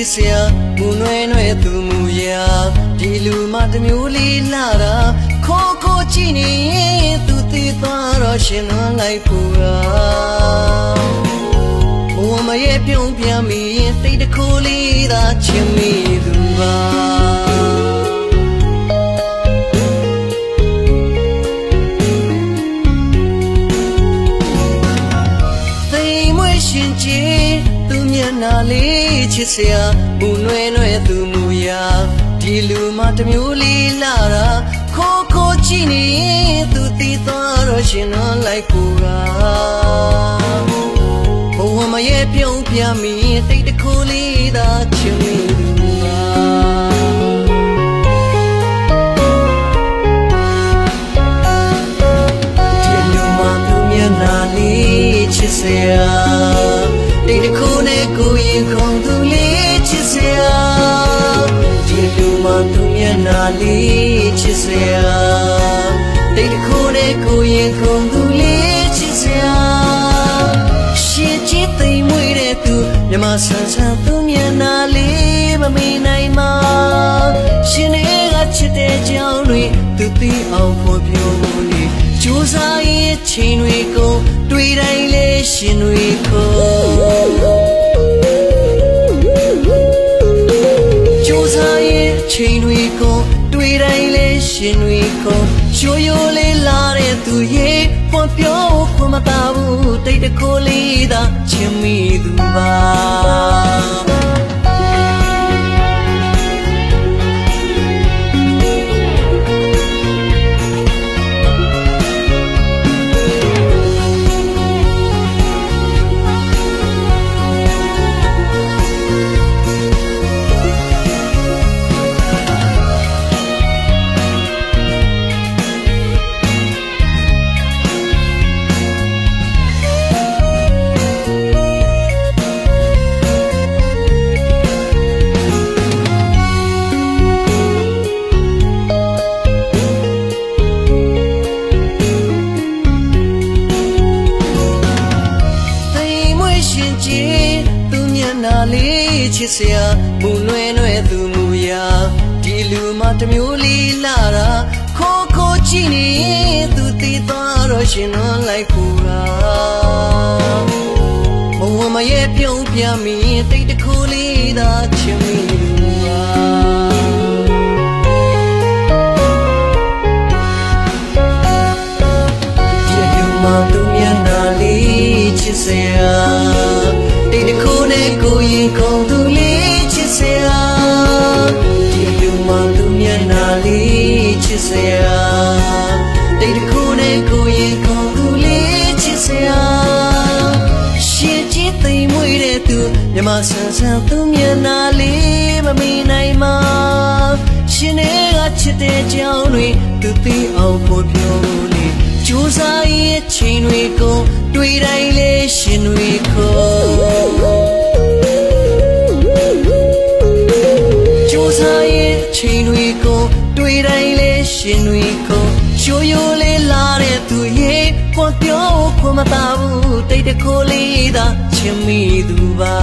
ချစ်စရာမူနွယ်နွယ်သူမူရာဒီလူမတစ်မျိုးလေးလာတာခိုးခိုးကြည့်နေရင်သူသိသွားတော့ရှင်လွန်လိုက်ပူရာဘဝမရဲ့ပြုံးပြန်မိရင်တိတ်တခိုးလေးသာချင်မိ လေးချစ်စရာဘူနွယ်နွယ်သူမူရာဒီလူမတစ်မျိုးလေးလာတာခိုးခိုးကြည့်နေရင်သူတည်သွားတော့ရှင်တော့လိုက်ကိုကဘဝမရဲ့ပြုံးပြမီတိတ်တခိုးလေးသာချင် နဲ့ကိုရင်ခုံသူလေးချစ်စရာဒီလူမသူမျက်နှာလေးချစ်စရာတိတ်တခုနဲ့ကိုရင်ခုံသူလေးချစ်စရာရှင်ချစ်သိမ်မွေးတဲ့သူမြမဆန်းဆန်းသူမျက်နှာလေးမမေ့နိုင်မှာရှင်တွေကချစ်တဲ့ကြောင်းတွေသူသိအောင်ဖွင့်ပြလို့လေကြိုးစားရဲ့ချိန်တွေကိုတွေ့တိုင်းလဲရှင်တွေကိုကြိုး ရှင်တွေကိုရှိုးရိုးလေးလာတဲ့သူရဲ့ဖွင့်ပြောခွင့်မသာဘူးတိတ်တကိုးလေးသာချင်မိသူပါ ချစ်စရာမူလွယ်လွယ်သူမူရာဒီလူမတစ်မျိုးလေးလာတာခိုးခိုးကြည့်နေရင်သူတည်သွားတော့ရှင်တော့လိုက်ပူရာဘဝမရဲ့ပြုံးပြမီတိတ်တခုလေးသာချင်မိလူ စ်စရာတိတ်တခုနဲ့ကိုရင်ခုံသူလေးချစ်စရာရှင်ချစ်သိမ်မွေးတဲ့သူမြမဆန်းဆန်းသူမျက်နှာလေးမမီနိုင်မှာရှင်တွေကချစ်တဲ့ကြောင်းတွေသူသိအောင်ဖို့ပြောလို့လေကြိုးစားရဲ့ချိန်တွေကိုတွေ့တိုင်းလဲရှင်တွေကိုကြိုး ရှင်တွေကိုရှိုးရိုးလေးလာတဲ့သူရဲ့ခွန်ပြောခွန်မသာဘူးတိတ်တကိုလေးသာချင်မိသူပါ